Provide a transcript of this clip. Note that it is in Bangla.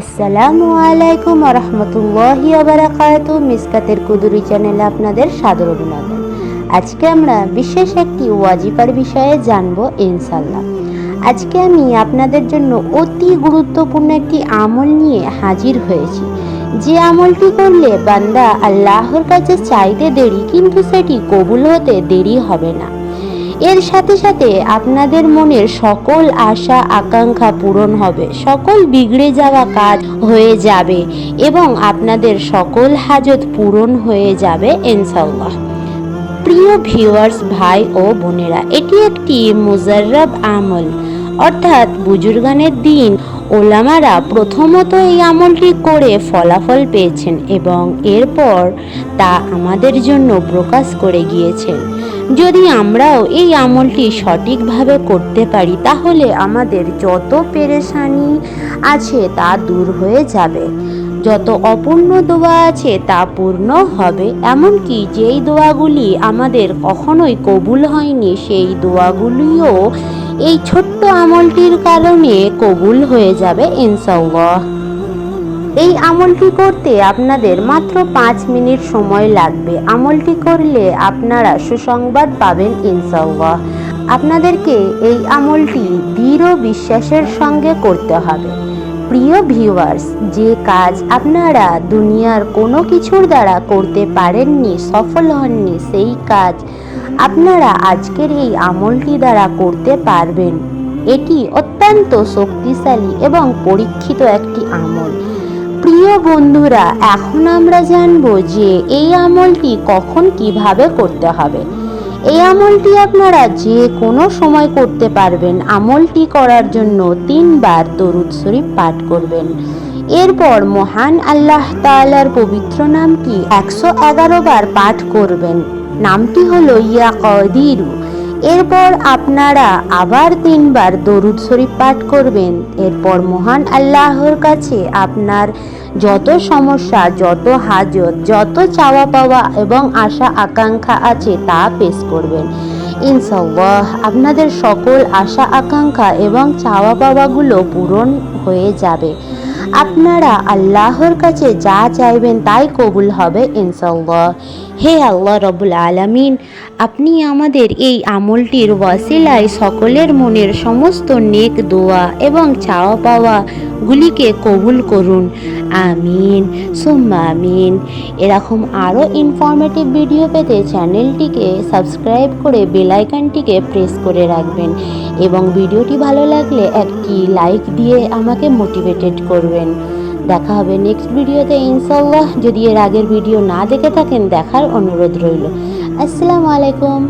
আসসালামু আলাইকুম রহমতুল্লাহি আবরাকাত মিসকাতের কুদুরি চ্যানেলে আপনাদের সাদর অভিনন্দন। আজকে আমরা বিশেষ একটি ওয়াজিফার বিষয়ে জানব ইনশাল্লাহ আজকে আমি আপনাদের জন্য অতি গুরুত্বপূর্ণ একটি আমল নিয়ে হাজির হয়েছি। যে আমলটি করলে বান্দা আল্লাহর কাছে চাইতে দেরি, কিন্তু সেটি কবুল হতে দেরি হবে না। এর সাথে সাথে আপনাদের মনের সকল আশা, আকাঙ্ক্ষা পূরণ হবে। সকল বিগড়ে যাওয়া কাজ হয়ে যাবে এবং আপনাদের সকল হাজত পূরণ হয়ে যাবে ইনশাল্লাহ প্রিয় ভিউয়ার্স ভাই ও বোনেরা, এটি একটি মুজাররাব আমল। অর্থাৎ বুজুর্গানের দিন ওলামারা প্রথমত এই আমলটি করে ফলাফল পেয়েছেন এবং এরপর তা আমাদের জন্য প্রকাশ করে গিয়েছেন। যদি আমরাও এই আমলটি সঠিকভাবে করতে পারি, তাহলে আমাদের যত পেরেশানি আছে তা দূর হয়ে যাবে। যত অপূর্ণ দোয়া আছে তা পূর্ণ হবে। এমনকি যেই দোয়াগুলি আমাদের কখনোই কবুল হয়নি, সেই দোয়াগুলিও এই ছোট্ট আমলটির কারণে কবুল হয়ে যাবে ইনসঙ্গ এই আমলটি করতে আপনাদের মাত্র পাঁচ মিনিট সময় লাগবে। আমলটি করলে আপনারা সুসংবাদ পাবেন ইনসঙ্গ আপনাদেরকে এই আমলটি দৃঢ় বিশ্বাসের সঙ্গে করতে হবে। প্রিয় ভিউয়ার্স, যে কাজ আপনারা দুনিয়ার কোনো কিছুর দ্বারা করতে পারেননি, সফল হননি, সেই কাজ আপনারা আজকের এই আমলটি দ্বারা করতে পারবেন। এটি অত্যন্ত শক্তিশালী এবং পরীক্ষিত একটি আমল। প্রিয় বন্ধুরা, এখন আমরা জানব যে এই আমলটি কখন কীভাবে করতে হবে। এই আমলটি আপনারা যে কোনো সময় করতে পারবেন। আমলটি করার জন্য তিনবার দরুদ শরীফ পাঠ করবেন। এরপর মহান আল্লাহ তালার পবিত্র নামটি একশো এগারো বার পাঠ করবেন। নামটি হলো ইয়া কদিরু। এরপর আপনারা আবার তিনবার দরুদ শরীফ পাঠ করবেন। এরপর মহান আল্লাহর কাছে আপনার যত সমস্যা, যত হাজত, যত চাওয়া পাওয়া এবং আশা আকাঙ্ক্ষা আছে তা পেশ করবেন। ইনশাল্লাহ আপনাদের সকল আশা আকাঙ্ক্ষা এবং চাওয়া পাওয়াগুলো পূরণ হয়ে যাবে। আপনারা আল্লাহর কাছে যা চাইবেন তাই কবুল হবে ইনশাল্লাহ হে আল্লাহ রবুল আলমিন, আপনি আমাদের এই আমলটির ওয়াসিলায় সকলের মনের সমস্ত নেক দোয়া এবং চাওয়া পাওয়া গুলিকে কবুল করুন। আমিন। সুম্মা আমিন। এরকম আরও ইনফরমেটিভ ভিডিও পেতে চ্যানেলটিকে সাবস্ক্রাইব করে বেলাইকানটিকে প্রেস করে রাখবেন এবং ভিডিওটি ভালো লাগলে একটি লাইক দিয়ে আমাকে মোটিভেটেড করবেন। দেখা হবে নেক্সট ভিডিওতে ইনশাল্লাহ যদি এর আগের ভিডিও না দেখে থাকেন, দেখার অনুরোধ রইল। আসসালামু আলাইকুম।